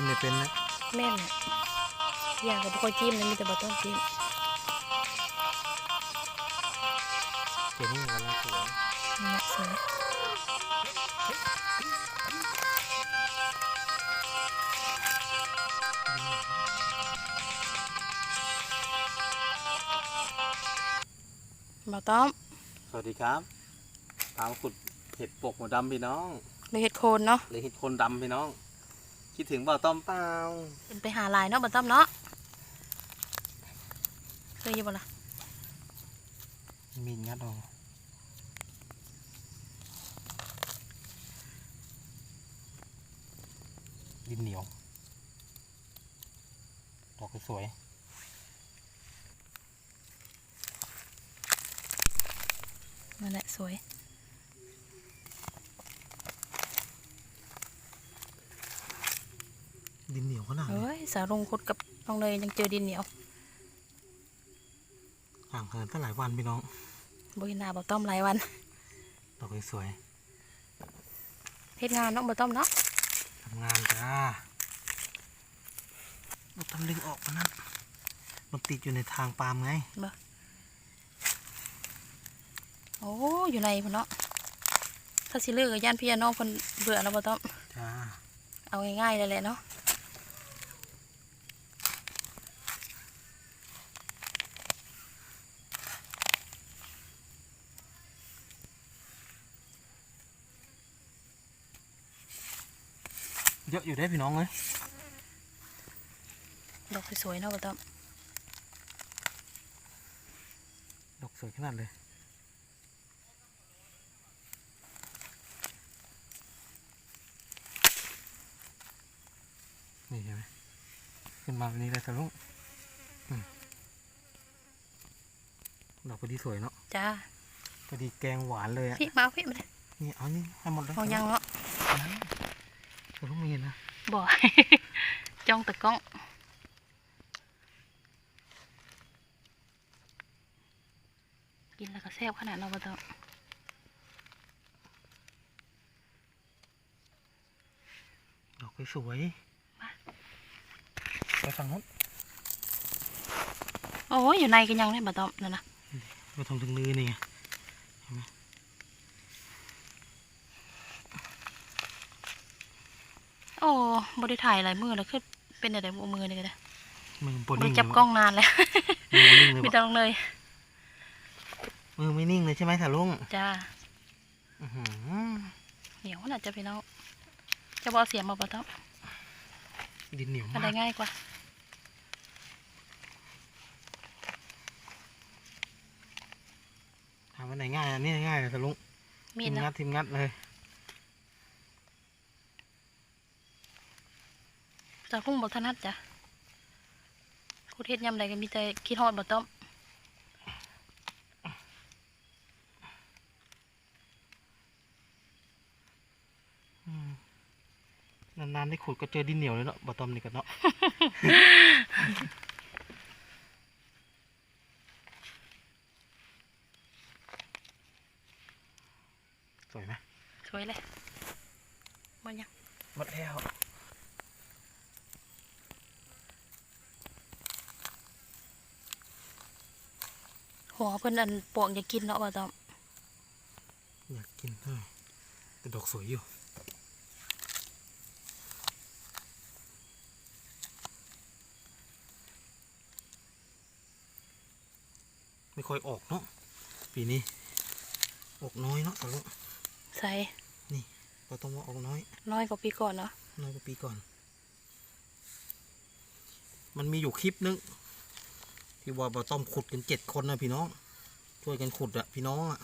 จิ้มไม่เป็นนะแม่น่ะอย่างกับบ่ค่อยจิ้มนะมีแต่บ่ต้องจิ้มตัวนี้กำลังสวยนั่นะสวยบ่ต้องสวัสดีครับพามาขุดเห็ดปกหัวดำพี่น้อง เลยเฮ็ดโคนเนาะ หรือเห็ดโคนดำพี่น้อง คิดถึงบ่าวต้อมเปล่าเป็นไปหาลายเนาะบ่ต้องเนาะเคยอยู่บ่ล่ะมีงัดออกดินเหนียวดอกสวยนั่นแหละสวย ดินเหนียวขนาดนี้เอ้ยสาวลงคุดกับน้องเลยยังเจอดินเหนียวห่างเหินตั้งหลายวันพี่น้องบ่เห็นหน้าบ่ต้อมหลายวันดอกสวยเฮ็ดงานเนาะบ่ต้อมเนาะๆทำงานจ้าเราทำดึงออกมานั่นมันติดอยู่ในทางปาล์มไงโอ้อยู่ในพุ่นเนาะถ้าสิเลิกกับย่านพี่น้องเพิ่นเบื่อแล้วบ่ต้อมจ้าเอาง่ายๆเลยแหละเนาะ เยอะอยู่ได้พี่น้องเลยดอกสวยๆเนาะบ่ต้อมดอกสวยขนาดเลยนี่เห็นไหมขึ้นมาแบบนี้เลยทะลุอืมดอกพอดีสวยเนาะจ้าพอดีแกงหวานเลยอะพี่มาเอาพี่มาเลยนี่เอานี่ให้หมดเลยเอายังเนาะ ทะลุมีนะบ่จ้องตะกล้องกินแล้วก็แซ่บขนาดเนาะบ่ต้อมดอกสวยไปฝั่งนู้น โอ้ยอยู่ในกันยังเลยบ่ต้อมนั่นน่ะไปทำถึงนือนี่ไงโอ้บ่ได้ถ่ายหลายมือแล้วคือเป็นอะไรบ่มือนี่ก็ได้มือปบ่นได้นิ่งจับกล้องนานแล้วมือบ่นิ่งเลยไม่บอกต้องเลย มือไม่นิ่งเลยใช่ไหมทะลุงจ้าอื้อหือเหนียวน่ะจะพี่น้องจะบ่เอาเสียงมาบ่ต้อมดินเหนียวอะไรมากง่ายกว่าถามว่าไหนง่ายอันนี้ง่ายเลยทะลุงมีทีดมงันะดทีมงัดเลย จากพุ่งบ่ถนัดจ้ะพูดเฮ็ดยำใดก็มีแต่คิดฮอดบ่ต้อมอืมนานๆได้ขุดก็เจอดินเหนียวเลยเนาะบอตอมนี่กันเนาะสวยไหมสวยเลยบ่ยังหมดแล้ว หัวเพิ่นอันปวกอยากกินเนาะบ่ต้อมอยากกินเออแต่ดอกสวยอยู่ไม่ค่อยออกเนาะปีนี้ ออกน้อยเนาะสรุปใส่ก็ต้องว่าออกน้อย น้อยกว่าปีก่อนเนาะน้อยกว่าปีก่อน มันมีอยู่คลิปนึง ที่ว่าเราต้องขุดกันเจ็ดคนนะพี่น้อง ช่วยกันขุดอะพี่น้องอะ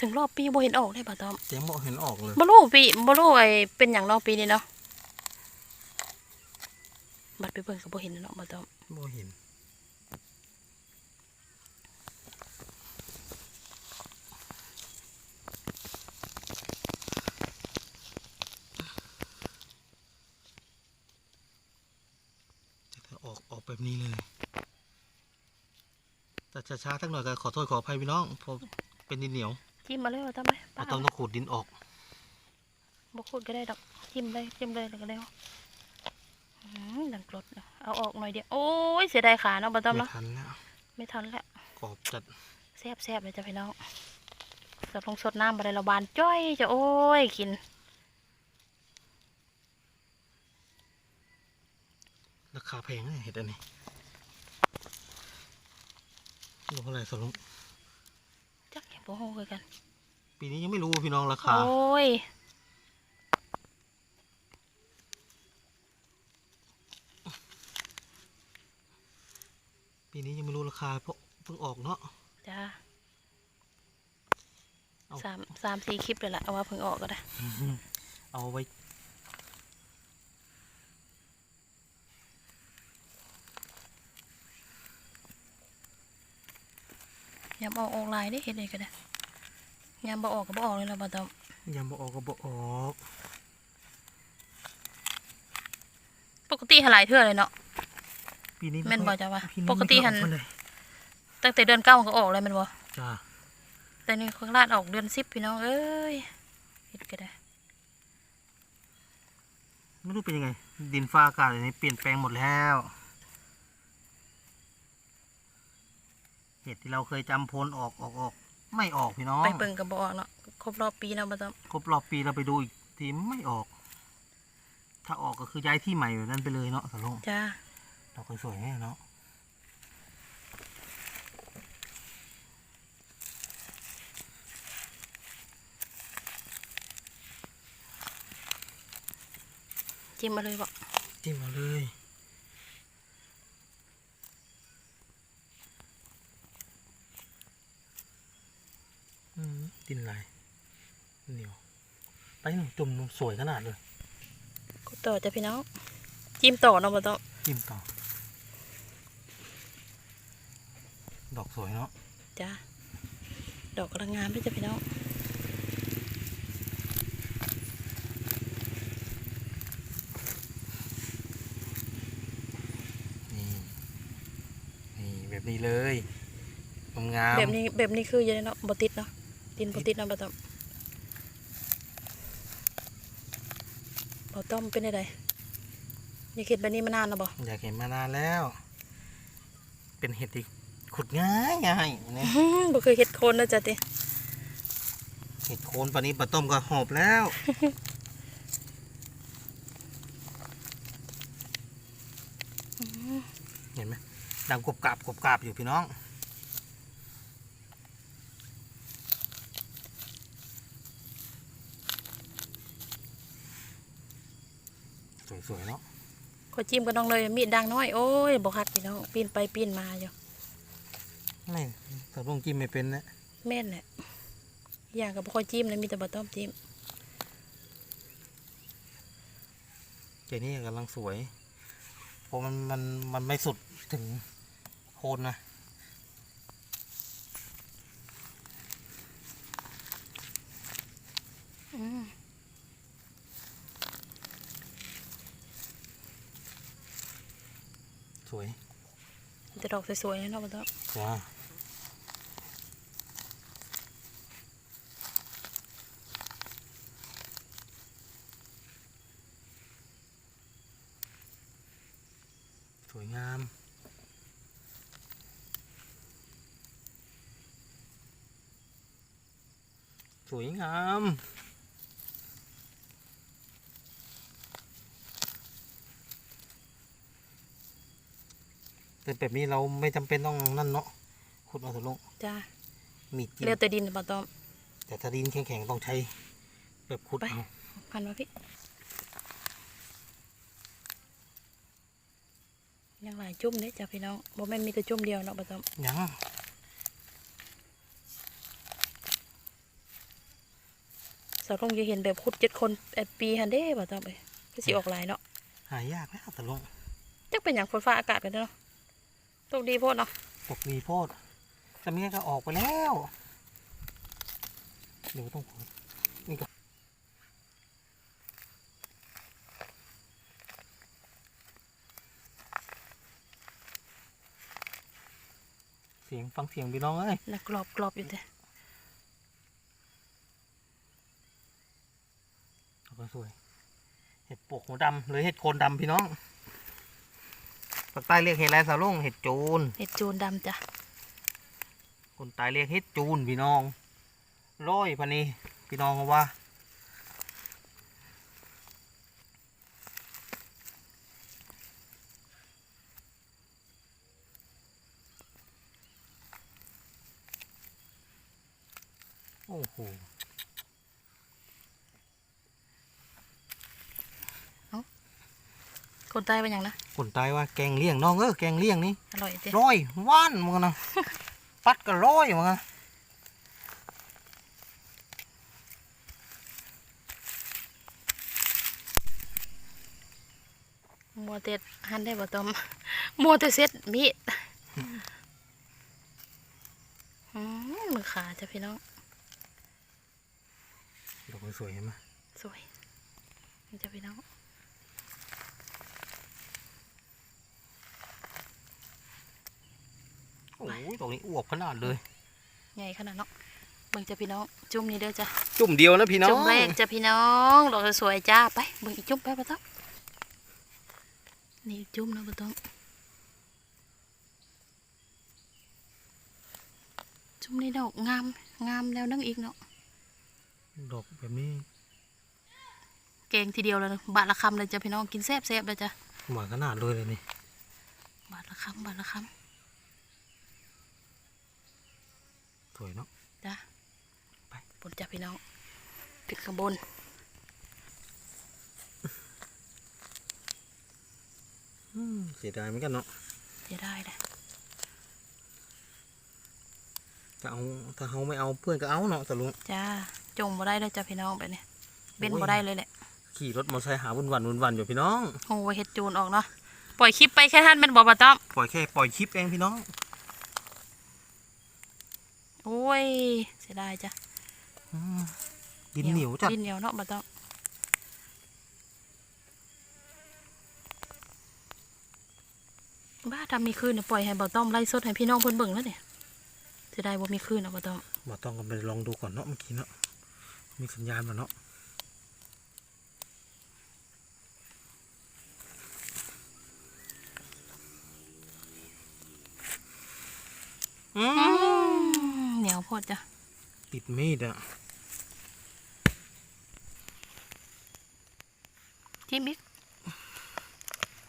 ถึงรอบปีบ่เห็นออกได้บ่ต้อมเสียงบอกเห็นออกเลยบ่รู้ปีบ่รู้ไอ้เป็นหยังเนาะปีนี้เนาะบัดไปเบิ่งก็บ่เห็นเนาะบ่ต้อมบ่เห็น แต่ถ้าออกออกแบบนี้เลย แต่ช้าๆสักหน่อยก็ขอโทษขออภัยพี่น้องเพราะเป็นดินเหนียวจิ้มมาเลยบ่ต้อมไปเราป้าต้องต้องขูดดินออกบ่ขุดก็ได้ดอกจิ้มเลยจิ้มเลยแล้วก็แล้วดังกรดเนาะเอาออกหน่อยเดียวโอ้ยเสียดายขาเนาะบ่ต้อมไม่เนาะทันแล้วไม่ทันแล้วกรอบจัดแซ่บแซ่บเลยจ้ะพี่น้องสดลงสดน้ำบะไดเราบานจ้อยจะโอ้ยกินราคาแพงนะเห็ดอันนี้ โลเท่าไหร่สรุปจักแกบ่ฮู้คือกัน ปีนี้ยังไม่รู้พี่น้องราคา โอ้ยปีนี้ยังไม่รู้ราคาเพราะเพิ่งออกเนาะ จ้าเอา สามสามสี่คลิปเลยล่ะเอาว่าเพิ่งออกก็ได้ เอาไว้ ยามออกออนไลน์ได้เห็นเลยก็ได้ยามบ่ออกก็บ่ออกเลยเราบ่ต้องยำบออกก็บออก ปกติหลายเทื่อเลยเนาะปีนี้แม่นบ่จ๊ะวะปีนี้ปกติหันไม่ค่อยออเลยตั้งแต่เดือนเก้ามันก็ออกเลยแมันบ่จ้าแต่นี่ข้างลาดออกเดือนสิบพี่น้องเอ้ยเห็ดก็ได้ไม่รู้เป็นยังไง ดินฟ้าอากาศอะไรนี้เปลี่ยนแปลงหมดแล้ว เห็ดที่เราเคยจำโพลออกออกออกไม่ออกพี่น้องไปเบิ่งก็บ่ออกเนาะครบรอบปีแล้วบ่ต้องครบรอบปีเราไปดูอีกทีไม่ออก ถ้าออกก็คือย้ายที่ใหม่แบบนั้นไปเลยเนาะสรุปจ้าดอกสวยๆเนี่ยเนาะจิ้มมาเลยบ่จิ้มมาเลย อืมดินลายเหนียวไปหนึ่งจุ่มสวยขนาดเลยกดต่อจ้ะพี่น้องจิ้มต่อเนาะบ่ต้องจิ้มต่อ ดอกสวยเนาะจ้าดอกกำลังงามด้วยจ้ะพี่น้องนี่นี่แบบนี้เลยงามๆแบบนี้แบบนี้คือยังไงเนาะบ่ติดเนาะ ดินบ่ติดเนาะบ่ต้องบ่ต้อมเป็นไดอยากเห็ดแบบนี้มานานแล้วบ่อยากเห็นมานานแล้ว เป็นเห็ดที่ขุดง่ายง่ายๆเนี่ยอื้อหือบ่เคยเห็ดโคนนะจ้ะติเห็ดโคนปานนี้ปลาต้มก็หอบแล้วเห็นไหมดังกบกราบกบกราบอยู่พี่น้อง สวยๆเนาะขอจิ้มก็น้องเลย มีดดังน้อย โอ้ยบ่คักพี่น้องปีนไปปีนมาอยู่ไม่แต่ลงจิ้มไม่เป็นนะแม่นแหละอย่างก็บ่ค่อยจิ้มเลยมีแต่บ่ต้อมจิ้มเจนี่กำลังสวยเพราะมันมันมันไม่สุดถึงโคนนะอืม สวยมีแต่ดอกสวยๆนะเนาะบ่ต้อมจ้าสวยงามสวยงาม แต่แบบนี้เราไม่จำเป็นต้องนั่นเนาะขุดเอาถลงจ้ามีดจิ้เรียมกแต่ดินบ่ต้อม แต่ถ้าดินแข็งๆต้องใช้แบบขุดไป เอาพันมาพี่ยังหลายจุ่มเด้จ้ะพี่น้องบ่แม่นมีแต่จุ่มเดียวเนาะบ่ต้อมยังสาวลงจะเห็นแบบคุดเจ็ดคนแปดปีหันเด้บ่ต้อมเอ้ยก็สิออกหลายเนาะหายากแล้วตะลงจักเป็นหยังฝนฟ้าอากาศกันเนาะ ตกดีโพดเนาะตกมีโพดแต่ไม่งั้นก็ออกไปแล้วเดี๋ยวต้องขุดนี่ก็เสียงฟังเสียงพี่น้องเอ้ยน่ะกรอบกรอบอยู่แต่เอาก็สวย เห็ดปวกหัวดำหรือเห็ดโคนดำพี่น้อง ภาคใต้เรียกเห็ดอะไรสาวลุงเห็ดจูน เห็ดจูนดำจ้ะคนใต้เรียกเห็ดจูนพี่น้องร้อยพันนี้พี่น้องเขาว่าโอ้โห คนใต้เป็นอย่างนะคนใต้ว่าแกงเลี่ยงน้องเออแกงเลี่ยงนี่อร่อยเจ้ร้อยว่านมันนะปัดก็ร้อยมันนะมัวเต็ดหันได้บ่ต้มมัวแต่เซ็ตมีดอืมมือขาจ้ะพี่น้องดอกสวยเห็นไหมสวยนี่จ้ะพี่น้อง โอ้ยดอกนี้อวบขนาดเลย ใหญ่ขนาดเนาะเบิ่งจ้ะพี่น้อง จุ่มนี่เด้อจ้ะ จุ่มเดียวนะพี่น้อง จุ่มแรกจ้ะพี่น้องดอกสวยๆจ้า ไปเบิ่งอีกจุ่มไปบ่ต้องนี่อีกจุ่มนะบ่ต้อง จุ่มนี่ดอกงาม งามแล้วนึงอีกเนาะ ดอกแบบนี้เก่งทีเดียวเลยนะบาทละคำเลยจ้ะพี่น้อง กินแซ่บแซ่บๆเลยจ้ะหวานขนาดเลยเลยนี่ บาทละคำบาทละค สวยเนาะำจ้ะไปบนจ้ะพี่น้องปิดข้างบนอืมเสียดายเหมือนกันเนาะจะได้เลยถ้าเอาถ้าเขาไม่เอาเพื่อนก็เอาเนาะแต่ลุงจ้าจงบ่ได้เลยจ้ะพี่น้องแบบนี้เป็นโอ้ยบ่ได้เลยแหละขี่รถมอเตอร์ไซค์หาวุ่นวันวุ่นวันอยู่พี่น้องโอ้ยเฮ็ดจูนออกเนาะปล่อยคลิปไปแค่ท่านเป็นบ่ปะต้อมปล่อยแค่ปล่อยคลิปเองพี่น้อง โอ้ย เสียดายจ้ะอืมดินเหนียวจัดดินเหนียวเนาะปะต้อมบ้าทำมีคืนเนี่ยปล่อยให้บ่ต้อมไล่สดให้พี่น้องเพิ่นเบิ่งแล้วเนี่ยเสียดายบ่มีคืนเนาะบ่ต้อมมาต้องกันไปลองดูก่อนเนาะเมื่อกี้เนาะมีสัญญาณมาเนาะอืมอืมเหนียว โพดจ้ะ ติดมีดอะจิ้มอีก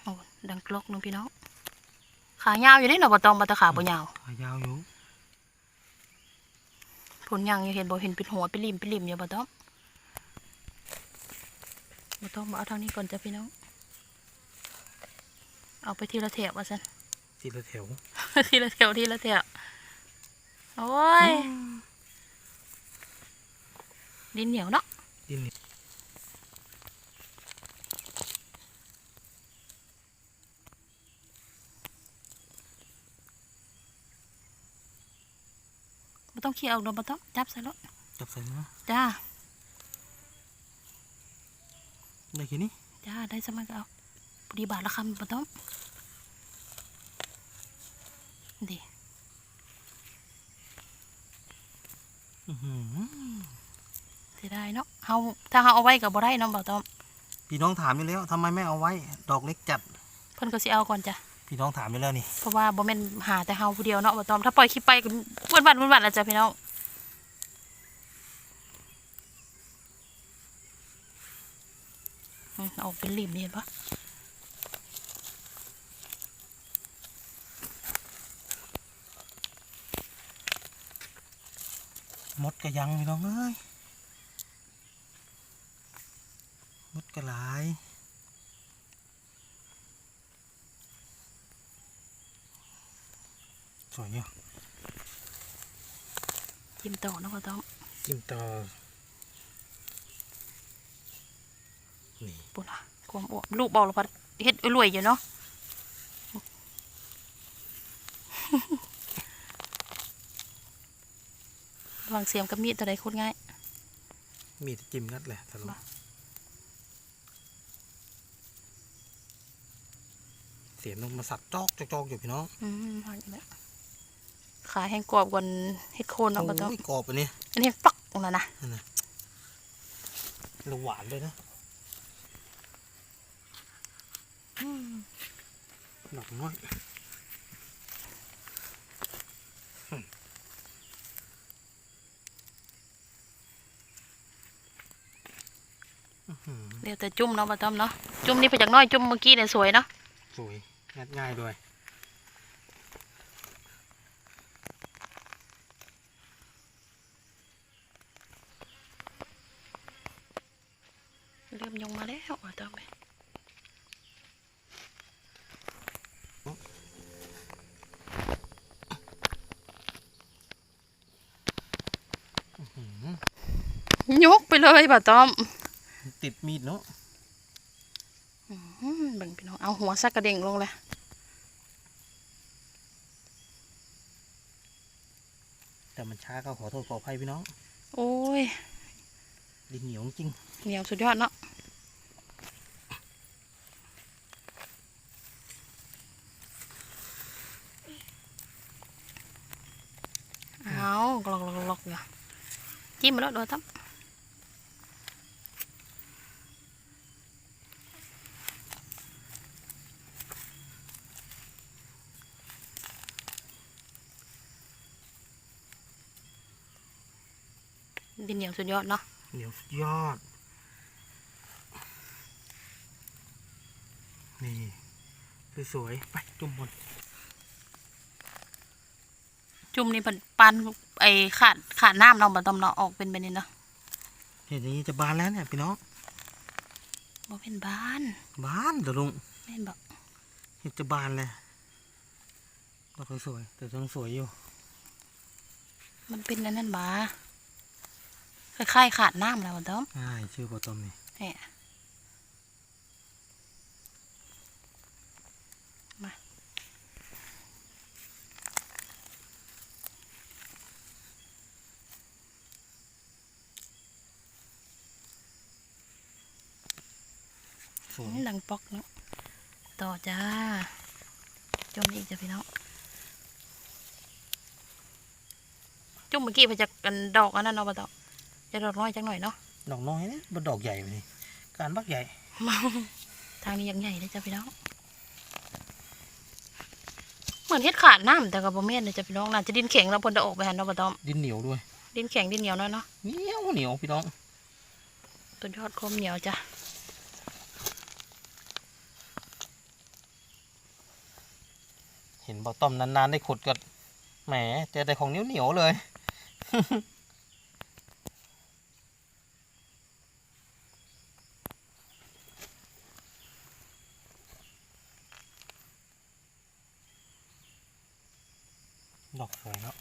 โอ้ดังกลกเนึงพี่น้อง ขายาวอยู่นี่เนาะบ่ต้องบ่ตะขาบ่ยาว ขายาวอยู่ผลยังอยู่เห็นบ่เห็นเป็นหัวเป็นริมเป็นริมอยู่บ่ต้องบ่ต้องมาเอาทางนี้ก่อนจ้ะพี่น้อง เอาไปทีละแถบว่าซั่นทีละแถว ทีละแถวทีละแถว โอ้ย ดินเหนียวเนาะดินเหนียวบ่ต้องเขี่ยออกดอกบ่ต้องจับใส่รถจับใส่มาจ้า ได้แค่นี้จ้า ได้สมัยก็เอาพอดีบาทละคำบ่ต้องดี อื้อหือ เสียดายเนาะเฮาถ้าเฮาเอาไว้ก็บ่ได้เนาะบ่ต้องพี่น้องถามอยู่แล้วทำไมไม่เอาไว้ ดอกเล็กจัด เพิ่นก็สิเอาก่อนจ้ะ พี่น้องถามอยู่แล้วนี่ เพราะว่าบ่แม่นหาแต่เฮาผู้เดียวเนาะบ่ต้องถ้าปล่อยคลิปไปก็วันวันวันวันแล้วจ้ะพี่น้องอืมออกเป็นริมนี่เห็นปะ มดก็ยังพี่น้องเอ้ยมดก็หลายสวยเนี่ยจิ้มต่อเนาะบ่ต้องจิ้มต่อนี่ปุ่นอะความอ้วนลูกบอกแล้วพัดเฮ็ดรวยอยู่เนาะ วางเสียมกับมีดตัวใดโคตรง่าย มีดจิ้มงัดแหละตลอมาดเสียมลงมาสับจอกจอกๆอยู่พี่น้องอืมพออยู่แล้วขาแห้งกรอบกว่าเฮ็ดโคนเนาะบ่ต้องโอ้ยกรอบอันนี้อันนี้ปักตรงนั้นนะแล้วหวานเลยนะดอกน้อยอื้อหือ เดี๋ยวแต่จุ่มเนาะบ่ต้อมเนาะจุ่มนี่ไปจากน้อยจุ่มเมื่อกี้เนี่ยสวยเนาะสวยงัดง่ายด้วยเริ่มยงมาแล้วบ่ต้อมเอ้ยอื้อหือยกไปเลยบ่ต้อม ติดมีดเนาะอืมเบิ่งพี่น้อง เอาหัวซักกระเด้งลงเลยแต่มันช้าก็ขอโทษขออภัยพี่น้อง โอ้ย ดินเหนียวจริง เหนียวสุดยอดเนาะเอากลอกๆๆๆอยู่จิ้มมาแล้วดูต้อม ดินเหนียวสุดยอดเนาะเหนียวสุดยอด นี่สวยๆไปจุ่มบนจุ่มนี่ปันปันไอขาดขาดน้ำเราบ่ต้มเนาะออกเป็นแบบนี้เนาะเห็นอย่างนี้จะบานแล้วเนี่ยพี่น้องบ่เป็นบ้าน บานเดี๋ยวลุงแม่นบอกเห็นจะบานเลยดอกสวยๆแต่ต้องสวยอยู่ มันเป็นอันนั้นบ้า คล้ายๆขาดน้ำแล้วบ่ต้มใช่ชื่อปอตอมนี่เนี่ยมาสวยดังปอกเนาะต่อจ้าจุ่มอีกจ้ะพี่น้องจุ่มเมื่อกี้ไปจากกันดอกอันนั้นเนาะบ่ต้ม จะดอกน้อยจังหน่อยเนาะดอกน้อยนะบนดอกใหญ่ไปนี่การบักใหญ่ ทางนี้ยังใหญ่เลยจ้ะพี่น้อง เหมือนเฮ็ดขาดน้ำแต่ก็บ่แม่นเลยจ้ะพี่น้องน่าจะดินแข็งแล้วเพิ่นจะออกไปหันเนาะบ่ต้อม ดินเหนียวด้วย ดินแข็งดินเหนียวเนาะเนาะ เหนียวเหนียวพี่น้องต้นยอดคมเหนียวจ้ะเห็นปอตอมนานๆได้ขุดก็แหมเจอแต่ของเหนียวเหนียวๆเลย ดอกสวยเนาะ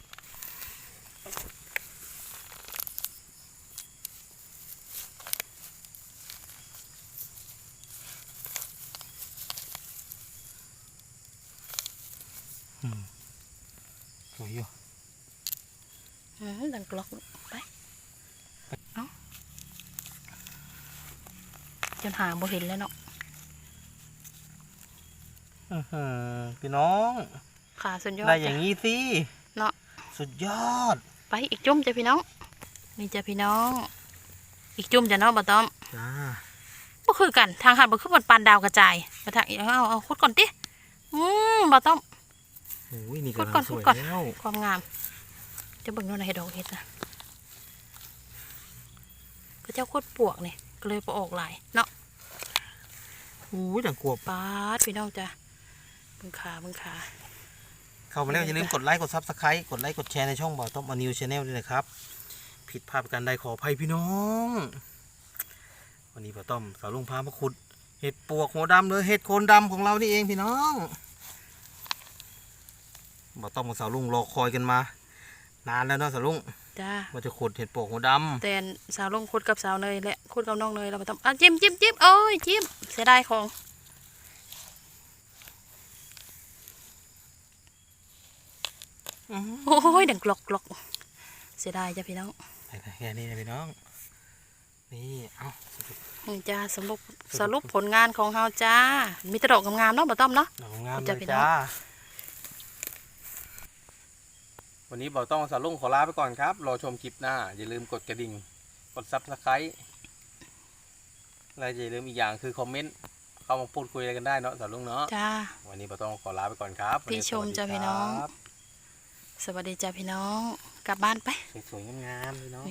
อืมสวยอยู่อืมดังกลอกไป เอ้าจนหาบ่เห็นแล้วเนาะอื้อหือพี่น้อง ขาสุดยอดได้อย่าจ้ะงนี้สิเนาะสุดยอด ไปอีกจุ่มจ้ะพี่น้องนี่จ้ะพี่น้อง อีกจุ่มจ้ะเนาะบ่ต้อมจ้าบ่คือกันทางหัดบ่คือมันปานดาวกระจายมาทางอีกเอาเอาขุดก่อนติอืมบ่ต้อมโอ้ยนี่ขุดกำก่ลัอนงสขุดวยก่อนแล้วความงามจะเบิ่งเนาะในดอกเห็ดนะก็เจ้าโคตรปวกนี่ก็เลยบ่ออกหลายเนาะโอ้ยดังกวบปาดพี่น้องจ้ะเบิ่งขาเบิ่งขา เข้ามาแล้วอย่าลืมกดไลค์กดซับสไครต์กดไลค์กดแชร์ในช่องบ่าวต้อมอนิวชาแนลด้วยนะครับ ผิดพลาดประการใดขออภัยพี่น้อง วันนี้บ่าวต้อมสาวลุงพามาขุด เห็ดปวกหัวดำเลยเห็ดโคนดำของเรานี่เองพี่น้องบ่าวต้อมกับสาวลุงรอคอยกันมา นานแล้วเนาะสาวลุงจ้าว่าจะขุดเห็ดปวกหัวดแต่สาวลงคุดกับสาวเนยและคุดกับน้องเนยเราบ่ต้องอะจิ้มจิ้มจิ้มโอ้ยจิ้มเสียดายของ โอ้ยดังกลอกกลอกเสียดายจ้าพี่น้องแค่นี้นะพี่น้อง นี่เอาจ้าสรุปสรุปผลงานของเฮาจ้า มีตะดอกงามเนาะบ่ต้อมเนาะดอกงามจ้าพี่น้องวันนี้บ่ต้องสาลุ่งขอลาไปก่อนครับ รอชมคลิปหน้า อย่าลืมกดกระดิ่ง กดซับสไครต์และอย่าลืมอีกอย่างคือคอมเมนต์เข้ามาพูดคุยอะไรกันได้เนาะสาลุ่งเนาะจ้าวันนี้บ่ต้องขอลาไปก่อนครับพี่ชมจ้าพี่น้อง สวัสดีจ้าพี่น้อง กลับบ้านไป สวยๆงามๆพี่น้อง